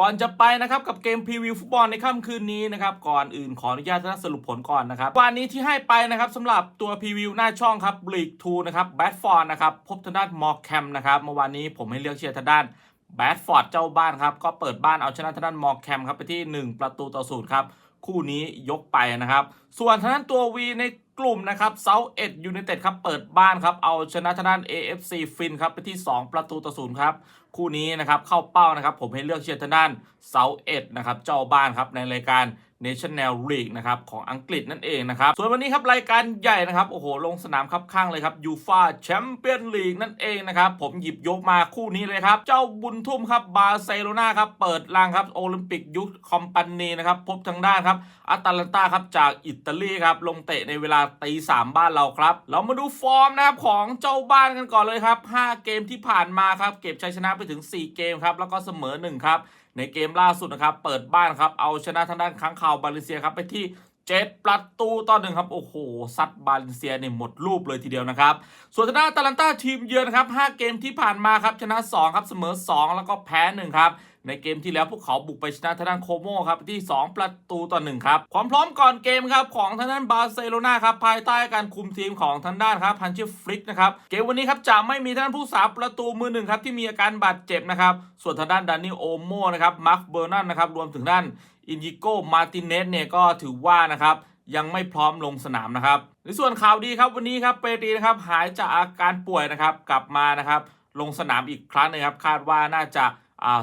ก่อนจะไปนะครับกับเกมพรีวิวฟุตบอลในค่ำคืนนี้นะครับก่อนอื่นขออนุญาตสรุปผลก่อนนะครับวันนี้ที่ให้ไปนะครับสำหรับตัวพรีวิวหน้าช่องครับลีกทูนะครับแบดฟอร์ดนะครับพบทางด้านมอร์แคมนะครับเมื่อวานนี้ผมให้เลือกเชียร์ทางด้านแบดฟอร์ดเจ้าบ้านครับก็เปิดบ้านเอาชนะทางด้านมอร์แคมครับไปที่ 1 ประตูต่อศูนย์ครับคู่นี้ยกไปนะครับ ส่วนทางด้านตัววีในกลุ่มนะครับเซาเอ็ดยูไนเต็ดครับเปิดบ้านครับ เอาชนะทางด้าน AFC ฟินครับไปที่ 2 ประตูต่อศูนย์ครับ คู่นี้นะครับเข้าเป้านะครับ ผมให้เลือกเชียร์ทางด้านเซาเอ็ดนะครับเจ้าบ้านครับในรายการ National League นะครับของอังกฤษนั่นเองนะครับ ส่วนวันนี้ครับรายการใหญ่นะครับ โอ้โห ลงสนามครับข้างเลยครับยูฟาแชมเปี้ยนลีกนั่นเองนะครับ ผมหยิบยกมาคู่นี้เลยครับ เจ้าบุญทุ่มครับบาร์เซโลนาครับ เปิดรังครับโอลิมปิกยุคคอมปานีนะครับ พบทางด้านครับอัตแลนตาครับจากอิตตาลีครับลงเตะในเวลาตีสามบ้านเราครับ เรามาดูฟอร์มนะครับของเจ้าบ้านกันก่อนเลยครับ 5 เกมที่ผ่านมาครับเก็บชัยชนะไปถึง 4 เกมครับแล้วก็เสมอ1ครับในเกมล่าสุดนะครับเปิดบ้านครับเอาชนะทางด้านค้างคาวบาเลเซียครับไปที่7ประตูต่อหนึ่งครับ โอ้โห ซัดบาเลนเซียเนี่ยหมดรูปเลยทีเดียวนะครับ ส่วนทางด้านตาลันตาทีมเยือนครับ 5 เกมที่ผ่านมาครับ ชนะ 2 ครับ เสมอ 2 แล้วก็แพ้ 1 ครับ ในเกมที่แล้วพวกเขาบุกไปชนะทางด้านโคโมครับที่ 2 ประตูต่อ1ครับความพร้อมก่อนเกมครับของทางด้านบาร์เซโลนาครับภายใต้การคุมทีมของทางด้านครับฮันเชฟลิกนะครับเกมวันนี้ครับจะไม่มีทางด้านผู้สาประตูมือหนึ่งครับที่มีอาการบาดเจ็บนะครับส่วนทางด้านดานิโอโมนะครับมาร์คเบอร์นันนะครับรวมถึงด้านอินยิโกมาติเนสเนี่ยก็ถือว่านะครับยังไม่พร้อมลงสนามนะครับ ในส่วนข่าวดีครับวันนี้ครับเปรีนะครับหายจากอาการป่วยนะครับกลับมานะครับลงสนามอีกครั้งนึงครับคาดว่าน่าจะ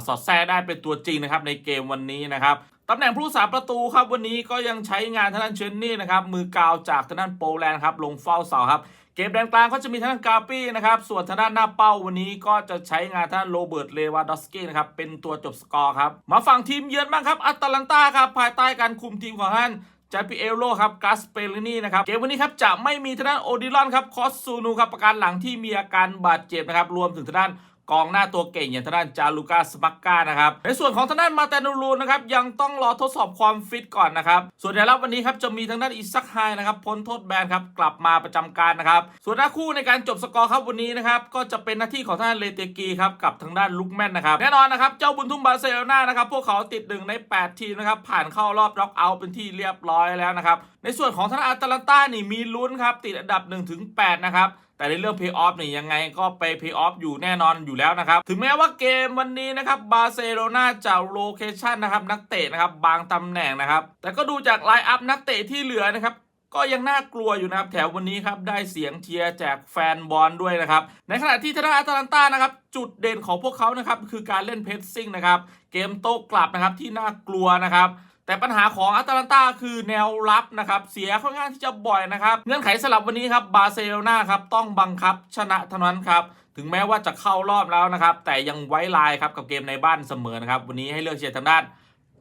สอดแทรกได้เป็นตัวจริงนะครับในเกมวันนี้นะครับตำแหน่งผู้รักษาประตูครับวันนี้ก็ยังใช้งานทางด้านเชนนี่นะครับมือกาวจากทางด้านโปแลนด์ครับลงเฝ้าเสาครับเกมแดนกลางก็จะมีทางด้านกาปี้นะครับส่วนทางด้านหน้าเป้าวันนี้ก็จะใช้งานทางด้านโรเบิร์ตเลวาดอสกี้นะครับเป็นตัวจบสกอร์ครับมาฝั่งทีมเยือนบ้างครับอัตแลนตาครับภายใต้การคุมทีมของท่านจาปิเอโลครับกัสเปรินี่นะครับเกมวันนี้ครับจะไม่มีทางด้านโอดิลอนครับคอสซูนูครับประการหลังที่มีอาการบาดเจ็บนะครับรวมถึงทางด้าน กองหน้าตัวเก่งอย่างทางด้านจาลูกาสมักกานะครับ ในส่วนของทางด้านมาตนูรูนะครับยังต้องรอทดสอบความฟิตก่อนนะครับ ส่วนในรับวันนี้ครับจะมีทางด้านอิซักไฮนะครับพ้นโทษแบนครับกลับมาประจำการนะครับ ส่วนหน้าคู่ในการจบสกอร์ครับวันนี้นะครับก็จะเป็นหน้าที่ของทางด้านเลเตกีครับกับทางด้านลุกแมนนะครับแน่นอนนะครับเจ้าบุญทุ่มบาร์เซโลนานะครับพวกเขาติดหนึ่งใน 8 ทีมนะครับผ่านเข้ารอบล็อกเอาท์เป็นที่เรียบร้อยแล้วนะครับในส่วนของทางด้านอาตแลนตานี่มีลุ้นครับติดอันดับ1ถึง8นะครับแต่ในเรื่องเพย์ออฟนี่ยังไงก็ไปเพย์ออฟอยู่แน่นอนอยู่แล้วนะครับ ถึงแม้ว่าเกมวันนี้นะครับบาร์เซโลนาจะโลเคชันนะครับนักเตะนะครับบางตำแหน่งนะครับ แต่ก็ดูจากไลน์อัพนักเตะที่เหลือนะครับก็ยังน่ากลัวอยู่นะครับแถววันนี้ครับได้เสียงเชียร์จากแฟนบอลด้วยนะครับ ในขณะที่ทางด้าอาตแลนตานะครับจุดเด่นของพวกเขานะครับคือการเล่นเพสซิ่งนะครับเกมโต้กลับนะครับที่น่ากลัวนะครับ แต่ปัญหาของอาตาลันตาคือแนวรับนะครับ เสียค่อนข้างที่จะบ่อยนะครับ เงื่อนไขสลับวันนี้ครับบาร์เซโลนาครับต้องบังคับชนะเท่านั้นครับ ถึงแม้ว่าจะเข้ารอบแล้วนะครับ แต่ยังไว้ลายครับกับเกมในบ้านเสมอนะครับ วันนี้ให้เลือกเชียร์ทางด้าน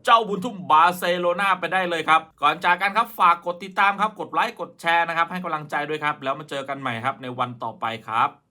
เจ้าบุญทุ่มบาร์เซโลนาไปได้เลยครับ ก่อนจากกันครับฝากกดติดตามครับ กดไลค์ กดแชร์นะครับ ให้กำลังใจด้วยครับ แล้วมาเจอกันใหม่ครับในวันต่อไปครับ